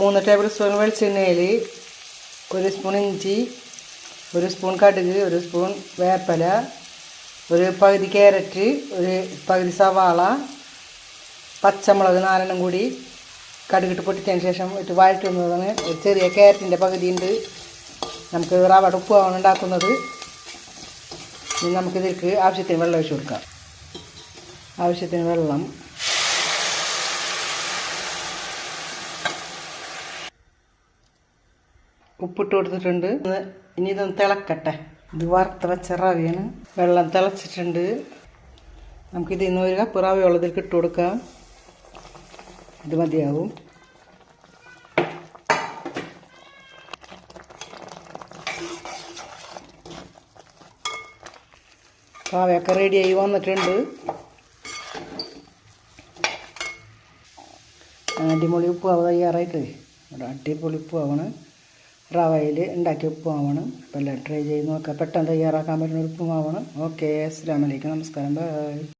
മൂന്ന് table spoon വെളിച്ചെണ്ണയിൽ ഒരു സ്പൂൺ ഇഞ്ചി ഒരു സ്പൂൺ കടുക് ഒരു സ്പൂൺ വേപ്പല ഒരു പകുതി ക്യാരറ്റ് ഒരു പകുതി സവാള പച്ചമുളക് നാലെണ്ണം കൂടി കടുകിട്ട് പൊട്ടിച്ചതിന് ശേഷം ഇട്ട് വഴറ്റുന്നതാണ് ഒരു ചെറിയ ക്യാരറ്റിന്റെ പകുതി ഉണ്ട് നമുക്ക് റവയുടെ ഉപ്പാണ് ഉണ്ടാക്കുന്നത്. നമുക്കിതിലേക്ക് ആവശ്യത്തിന് വെള്ളം ഒഴിച്ച് കൊടുക്കാം. ആവശ്യത്തിന് വെള്ളം ഉപ്പിട്ട് കൊടുത്തിട്ടുണ്ട്. ഇനി ഇതൊന്ന് തിളക്കട്ടെ. ഇത് വറുത്ത വെച്ച റവയാണ്. വെള്ളം തിളച്ചിട്ടുണ്ട്. നമുക്കിത് ഇന്ന് ഒരു കപ്പ് റവയുള്ളതിൽ ഇട്ട് കൊടുക്കാം. ഇത് മതിയാവും. റവയൊക്കെ റെഡിയായി വന്നിട്ടുണ്ട്. അടിപൊളി ഉപ്പ് തയ്യാറായിട്ട്. അടിപൊളി ഉപ്പ് ആവണം റവയിൽ ഉണ്ടാക്കിയ ഉപ്പുമാവണം. അപ്പോൾ എല്ലാം ട്രൈ ചെയ്ത് നോക്കാം. പെട്ടെന്ന് തയ്യാറാക്കാൻ പറ്റുന്ന ഒരു ഉപ്പുമാവണം. ഓക്കെ അസ്സാം വലൈക്കും നമസ്കാരം. ബൈ